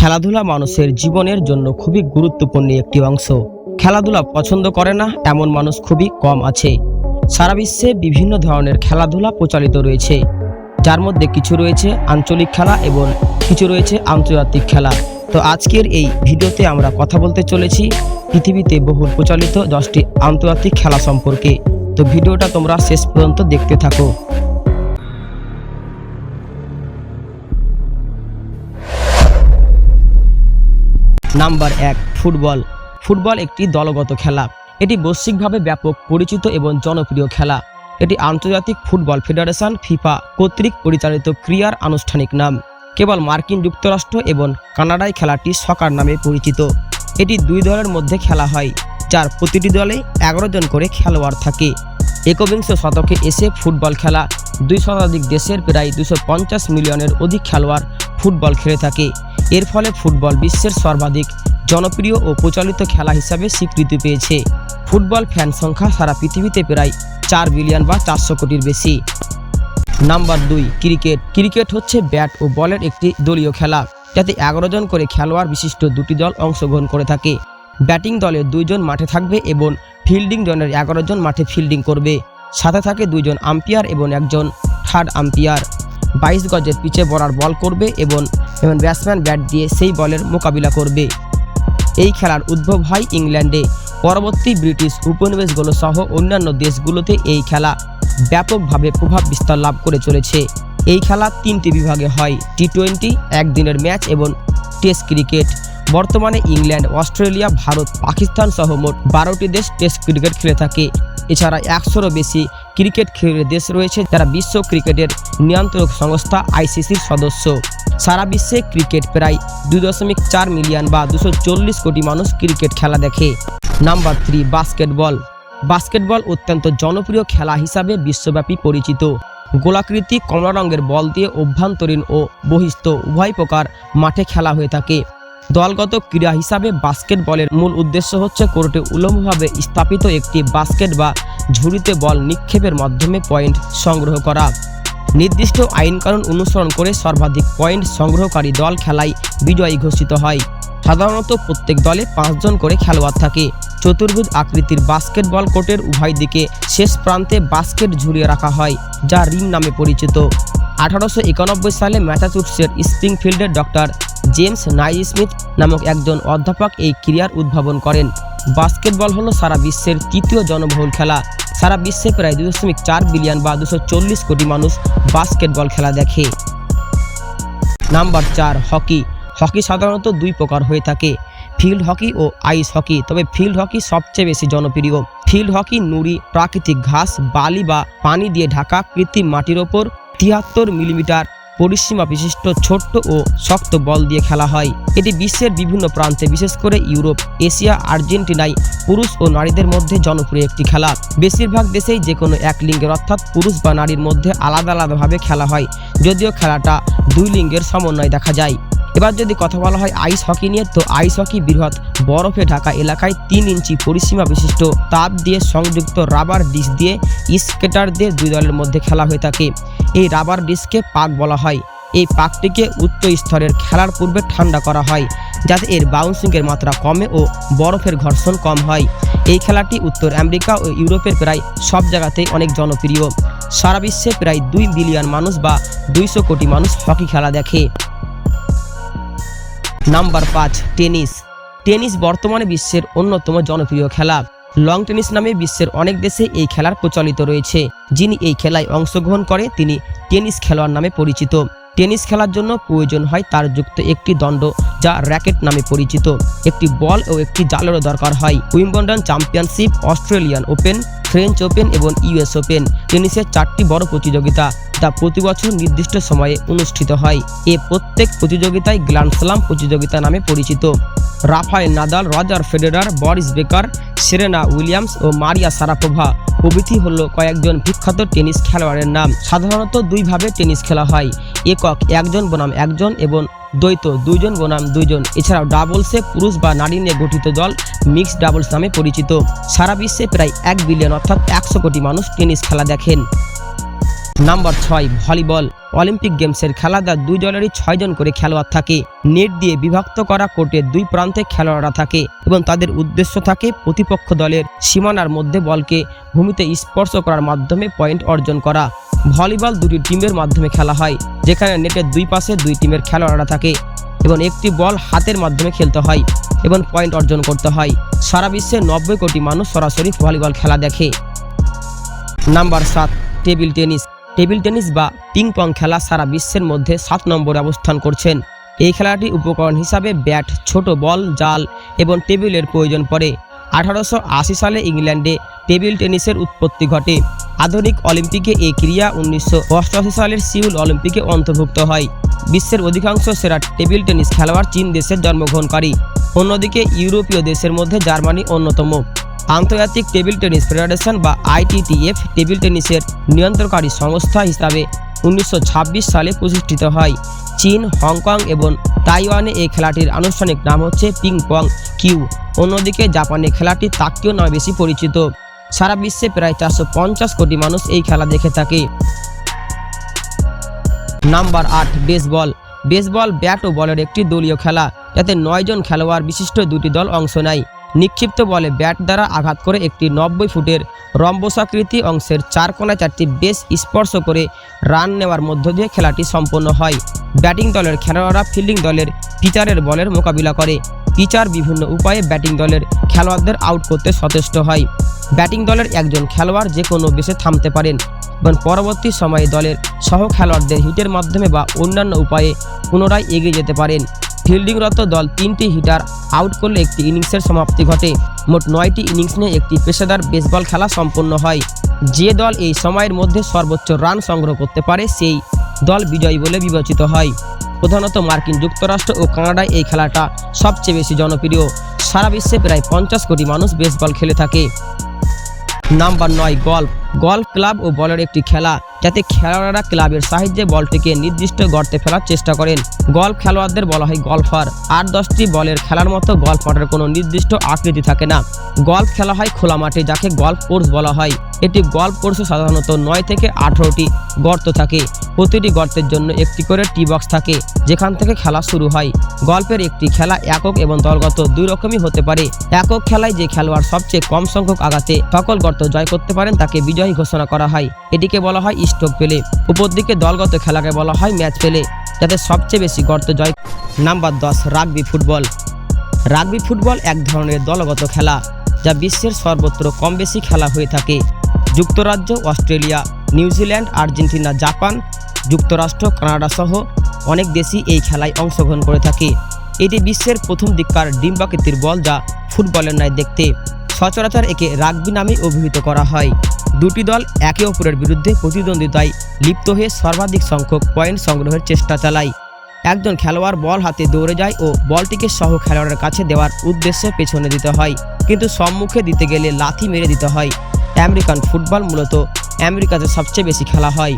খেলাধুলা মানুষের জীবনের জন্য খুবই গুরুত্বপূর্ণ একটি অংশ। খেলাধুলা পছন্দ করে না, এমন মানুষ খুবই কম আছে। সারা বিশ্বে বিভিন্ন ধরনের খেলাধুলা প্রচলিত রয়েছে। যার মধ্যে কিছু রয়েছে আঞ্চলিক খেলা এবং কিছু রয়েছে আন্তর্জাতিক খেলা। তো আজকের এই ভিডিওতে আমরা কথা বলতে চলেছি পৃথিবীতে বহুল প্রচলিত দশটি আন্তর্জাতিক খেলা সম্পর্কে। তো ভিডিওটা তোমরা শেষ পর্যন্ত দেখতে থাকো। নাম্বার এক, ফুটবল। ফুটবল একটি দলগত খেলা। এটি বৈশ্বিকভাবে ব্যাপক, পরিচিত এবং জনপ্রিয় খেলা। এটি আন্তর্জাতিক ফুটবল ফেডারেশন, ফিফা কর্তৃক পরিচালিত ক্রীড়ার আনুষ্ঠানিক নাম। কেবল মার্কিন যুক্তরাষ্ট্র এবং কানাডায় খেলাটি সকার নামে পরিচিত। এটি দুই দলের মধ্যে খেলা হয়, যার প্রতিটি দলে এগারো জন করে খেলোয়াড় থাকে। একবিংশ শতকে এসে ফুটবল খেলা দুই শতাধিক দেশের প্রায় দুশো মিলিয়নের অধিক খেলোয়াড় ফুটবল খেলে থাকে। এর ফলে ফুটবল বিশ্বের সর্বাধিক জনপ্রিয় ও প্রচলিত খেলা হিসাবে স্বীকৃতি পেয়েছে। ফুটবল ফ্যান সংখ্যা সারা পৃথিবীতে প্রায় চার বিলিয়ন বা চারশো কোটির বেশি। নাম্বার দুই, ক্রিকেট। ক্রিকেট হচ্ছে ব্যাট ও বলের একটি দলীয় খেলা, যাতে এগারো জন করে খেলোয়াড় বিশিষ্ট দুটি দল অংশগ্রহণ করে থাকে। ব্যাটিং দলে দুইজন মাঠে থাকবে এবং ফিল্ডিং জনের এগারো জন মাঠে ফিল্ডিং করবে। সাথে থাকে দুইজন আম্পায়ার এবং একজন থার্ড আম্পায়ার। বাইশ গজের পিচে বলার বল করবে এবং এবং ব্যাটসম্যান ব্যাট দিয়ে সেই বলের মোকাবিলা করবে। এই খেলার উদ্ভব হয় ইংল্যান্ডে। পরবর্তী ব্রিটিশ উপনিবেশগুলো সহ অন্যান্য দেশগুলোতে এই খেলা ব্যাপকভাবে প্রভাব বিস্তার লাভ করে চলেছে। এই খেলা তিনটি বিভাগে হয় টি টোয়েন্টি একদিনের ম্যাচ এবং টেস্ট ক্রিকেট। বর্তমানে ইংল্যান্ড, অস্ট্রেলিয়া, ভারত, পাকিস্তান সহ মোট বারোটি দেশ টেস্ট ক্রিকেট খেলে থাকে। এছাড়া একশোরও বেশি ক্রিকেট খেলে দেশ রয়েছে যারা বিশ্ব ক্রিকেটের নিয়ন্ত্রক সংস্থা আইসিসির সদস্য। সারা বিশ্বে ক্রিকেট প্রায় দুই দশমিক চার মিলিয়ন বা দুশো চল্লিশ কোটি মানুষ ক্রিকেট খেলা দেখে। Number three, basketball. বাস্কেটবল অত্যন্ত জনপ্রিয় খেলা হিসাবে বিশ্বব্যাপী পরিচিত। গোলাকৃতি কমলা রঙের বল দিয়ে অভ্যন্তরীণ ও বহিস্থ উভয় প্রকার মাঠে খেলা হয়ে থাকে। দলগত ক্রীড়া হিসাবে বাস্কেটবলের মূল উদ্দেশ্য হচ্ছে কোর্টে উলম্বভাবে স্থাপিত একটি বাস্কেট বা ঝুড়িতে বল নিক্ষেপের মাধ্যমে পয়েন্ট সংগ্রহ করা। নির্দিষ্ট আইনকানুন অনুসরণ করে সর্বাধিক পয়েন্ট সংগ্রহকারী দল খেলায় বিজয়ী ঘোষিত হয়। সাধারণত প্রত্যেক দলে পাঁচজন করে খেলোয়াড় থাকে। চতুর্ভুজ আকৃতির বাস্কেটবল কোর্টের উভয় দিকে শেষ প্রান্তে বাস্কেট ঝুলিয়ে রাখা হয়, যা রিম নামে পরিচিত। আঠারোশো একানব্বই সালে ম্যাসাচুটসের স্প্রিংফিল্ডের ডক্টর জেমস নাই স্মিথ নামক একজন অধ্যাপক এই ক্রিয়ার উদ্ভাবন করেন। বাস্কেটবল হলো সারা বিশ্বের তৃতীয় জনবহুল খেলা। সারা বিশ্বে প্রায় দুই দশমিক চার বিলিয়ন বা দুশো চল্লিশ কোটি মানুষ বাস্কেটবল খেলা দেখে। নাম্বার চার, হকি। হকি সাধারণত দুই প্রকার হয়ে থাকে, ফিল্ড হকি ও আইস হকি। তবে ফিল্ড হকি সবচেয়ে বেশি জনপ্রিয়। ফিল্ড হকি নুড়ি, প্রাকৃতিক ঘাস, বালি বা পানি দিয়ে ঢাকা কৃত্রিম মাটির ওপর তিয়াত্তর মিলিমিটার পরিসীমা বিশিষ্ট ছোট্ট ও শক্ত বল দিয়ে খেলা হয়। এটি বিশ্বের বিভিন্ন প্রান্তে, বিশেষ করে ইউরোপ, এশিয়া, আর্জেন্টিনায় পুরুষ ও নারীদের মধ্যে জনপ্রিয় একটি খেলা। বেশিরভাগ দেশেই যে কোনো এক লিঙ্গের অর্থাৎ পুরুষ বা নারীর মধ্যে আলাদা আলাদাভাবে খেলা হয়, যদিও খেলাটা দুই লিঙ্গের সমন্বয় দেখা যায়। এবার যদি কথা বলা হয় আইস হকি নিয়ে, তো আইস হকি বৃহৎ বরফে ঢাকা এলাকায় তিন ইঞ্চি পরিসীমা বিশিষ্ট তাপ দিয়ে সংযুক্ত রাবার ডিস দিয়ে স্কেটারদের দুই দলের মধ্যে খেলা হয়ে থাকে। এই রাবার ডিস্ককে পাক বলা হয়। এই পাকটিকে উচ্চ স্তরের খেলার পূর্বে ঠান্ডা করা হয়, যাতে এর বাউন্সিংয়ের মাত্রা কমে ও বরফের ঘর্ষণ কম হয়। এই খেলাটি উত্তর আমেরিকা ও ইউরোপের প্রায় সব জায়গাতেই অনেক জনপ্রিয়। সারা বিশ্বে প্রায় দুই বিলিয়ন মানুষ বা দুইশো কোটি মানুষ হকি খেলা দেখে। নাম্বার পাঁচ, টেনিস। টেনিস বর্তমানে বিশ্বের অন্যতম জনপ্রিয় খেলা। লং টেনিস নামে বিশ্বের অনেক দেশে এই খেলার প্রচলিত রয়েছে। যিনি এই খেলায় অংশগ্রহণ করে, তিনি টেনিস খেলোয়াড় নামে পরিচিত। টেনিস খেলার জন্য প্রয়োজন হয় তার যুক্ত একটি দণ্ড, যা র্যাকেট নামে পরিচিত। একটি বল ও একটি জালেরও দরকার হয়। Wimbledon championship Australian open, French open এবং ইউএস ওপেন। টেনিসের চারটি বড় প্রতিযোগিতা। যা প্রতি বছর নির্দিষ্ট সময়ে অনুষ্ঠিত হয়। এ প্রত্যেক প্রতিযোগিতায় গ্ল্যান্ড স্লাম প্রতিযোগিতা নামে পরিচিত। Rafael Nadal, Roger Federer, Boris Becker, Serena Williams ও মারিয়া সারাপোভা প্রভৃতি হল কয়েকজন বিখ্যাত টেনিস খেলোয়াড়ের নাম। সাধারণত দুইভাবে টেনিস খেলা হয়। একক একজন বনাম একজন এবং দ্বৈত দুইজন বনাম দুইজন। এছাড়াও ডাবলসে পুরুষ বা নারী নিয়ে গঠিত দল মিক্সড ডাবলস নামে পরিচিত। সারা বিশ্বে প্রায় এক বিলিয়ন অর্থাৎ একশো কোটি মানুষ টেনিস খেলা দেখেন। নাম্বার ছয়, ভলিবল। অলিম্পিক গেমসের খেলা যা দুই দলেরই ছয়জন করে খেলোয়াড় থাকে। নেট দিয়ে বিভক্ত করা কোর্টের দুই প্রান্তে খেলোয়াড়রা থাকে এবং তাদের উদ্দেশ্য থাকে প্রতিপক্ষ দলের সীমানার মধ্যে বলকে ভূমিতে স্পর্শ করার মাধ্যমে পয়েন্ট অর্জন করা। ভলিবল দুটি টিমের মাধ্যমে খেলা হয়, যেখানে নেটের দুই পাশে দুই টিমের খেলোয়াড়রা থাকে এবং একটি বল হাতের মাধ্যমে খেলতে হয় এবং পয়েন্ট অর্জন করতে হয়। সারা বিশ্বে নব্বই কোটি মানুষ সরাসরি ভলিবল খেলা দেখে। নাম্বার সাত, টেবিল টেনিস। টেবিল টেনিস বা পিং পং খেলা সারা বিশ্বের মধ্যে সাত নম্বরে অবস্থান করছেন। এই খেলাটি উপকরণ হিসাবে ব্যাট, ছোট বল, জাল এবং টেবিলের প্রয়োজন পড়ে। আঠারোশো আশি সালে ইংল্যান্ডে টেবিল টেনিসের উৎপত্তি ঘটে। আধুনিক অলিম্পিকে এই ক্রিয়া উনিশশো অষ্টআশি সালের সিউল অলিম্পিকে অন্তর্ভুক্ত হয়। বিশ্বের অধিকাংশ সেরা টেবিল টেনিস খেলোয়াড় চীন দেশের জন্মগ্রহণকারী। অন্যদিকে ইউরোপীয় দেশের মধ্যে জার্মানি অন্যতম। আন্তর্জাতিক টেবিল টেনিস ফেডারেশন বা আইটিটিএফ টেবিল টেনিসের নিয়ন্ত্রণকারী সংস্থা হিসাবে উনিশশো ছাব্বিশ সালে প্রতিষ্ঠিত হয়। চীন, হংকং এবং তাইওয়ানে এই খেলাটির আনুষ্ঠানিক নাম হচ্ছে পিং পং কিউ। অন্যদিকে জাপানে খেলাটি তাকিও নামে বেশি পরিচিত। সারা বিশ্বে প্রায় চারশো পঞ্চাশ কোটি মানুষ এই খেলা দেখে থাকে। নাম্বার আট, বেসবল। বেসবল, ব্যাট ও বলের একটি দলীয় খেলা। যাতে নয়জন খেলোয়াড় বিশিষ্ট দুটি দল অংশ নেয়। নিক্ষিপ্ত বলে ব্যাট দ্বারা আঘাত করে একটি নব্বই ফুটের রম্বসাকৃতি অংশের চার কোনায় চারটি বেশ স্পর্শ করে রান নেওয়ার মধ্য দিয়ে খেলাটি সম্পন্ন হয়। ব্যাটিং দলের খেলোয়াড়রা ফিল্ডিং দলের পিচারের বলের মোকাবিলা করে। পিচার বিভিন্ন উপায়ে ব্যাটিং দলের খেলোয়াড়দের আউট করতে সচেষ্ট হয়। ব্যাটিং দলের একজন খেলোয়াড় যে কোনো বেসে থামতে পারেন। এবং পরবর্তী সময়ে দলের সহ খেলোয়াড়দের হিটের মাধ্যমে বা অন্যান্য উপায়ে পুনরায় এগিয়ে যেতে পারেন। ফিল্ডিংরত দল তিনটি হিটার আউট করলে একটি ইনিংসের সমাপ্তি ঘটে। মোট নয়টি ইনিংস নিয়ে একটি পেশাদার বেসবল খেলা সম্পন্ন হয়। যে দল এই সময়ের মধ্যে সর্বোচ্চ রান সংগ্রহ করতে পারে, সেই দল বিজয়ী বলে বিবেচিত হয়। প্রধানত মার্কিন যুক্তরাষ্ট্র ও কানাডায় এই খেলাটা সবচেয়ে বেশি জনপ্রিয়। সারা বিশ্বে প্রায় পঞ্চাশ কোটি মানুষ বেসবল খেলে থাকে। নাম্বার নয়, গল্ফ। গল্ফ ক্লাব ও বলের একটি খেলা, যাতে খেলোয়াড়রা ক্লাবের সাহায্যে বলটিকে নির্দিষ্ট গর্তে ফেলার চেষ্টা করেন। গল্ফ খেলোয়াড়দের বলা হয় গল্ফার। আট দশটি বলের খেলার মতো গল্ফ মাঠের কোনো নির্দিষ্ট আকৃতি থাকে না। গল্ফ খেলা হয় খোলা মাঠে, যাকে গল্ফ কোর্স বলা হয়। এটি গল্ফ কোর্সে সাধারণত নয় থেকে আঠারোটি গর্ত থাকে। প্রতিটি গর্তের জন্য একটি করে টি বক্স থাকে, যেখান থেকে খেলা শুরু হয়। গল্পের একটি খেলা একক এবং দলগত দুই রকমই হতে পারে। একক খেলায় যে খেলোয়াড় সবচেয়ে কম সংখ্যক আঘাতে সকল গর্ত জয় করতে পারেন, তাকে বিজয়ী ঘোষণা করা হয়। এটিকে বলা হয় স্টোক পেলে। উপর দিকে দলগত খেলাকে বলা হয় ম্যাচ পেলে, যাতে সবচেয়ে বেশি গর্ত জয় নাম্বার দশ, রাগবি ফুটবল। রাগবি ফুটবল এক ধরনের দলগত খেলা, যা বিশ্বের সর্বত্র কম বেশি খেলা হয়ে থাকে। যুক্তরাজ্য, Australia, New Zealand, Argentina, Japan, যুক্তরাষ্ট্র, কানাডা সহ অনেক দেশই এই খেলায় অংশগ্রহণ করে থাকে। এটি বিশ্বের প্রথম দিককার ডিম্বাকৃতির বল যা ফুটবলের ন্যায় দেখতে সচরাচর একে রাগবি নামে অভিহিত করা হয়। দুটি দল একে অপরের বিরুদ্ধে প্রতিদ্বন্দ্বিতায় লিপ্ত হয়ে সর্বাধিক সংখ্যক পয়েন্ট সংগ্রহের চেষ্টা চালায়। একজন খেলোয়াড় বল হাতে দৌড়ে যায় ও বলটিকে সহ খেলোয়াড়ের কাছে দেওয়ার উদ্দেশ্যে পেছনে দিতে হয়, কিন্তু সম্মুখে দিতে গেলে লাথি মেরে দিতে হয়। আমেরিকান ফুটবল মূলত আমেরিকাতে সবচেয়ে বেশি খেলা হয়।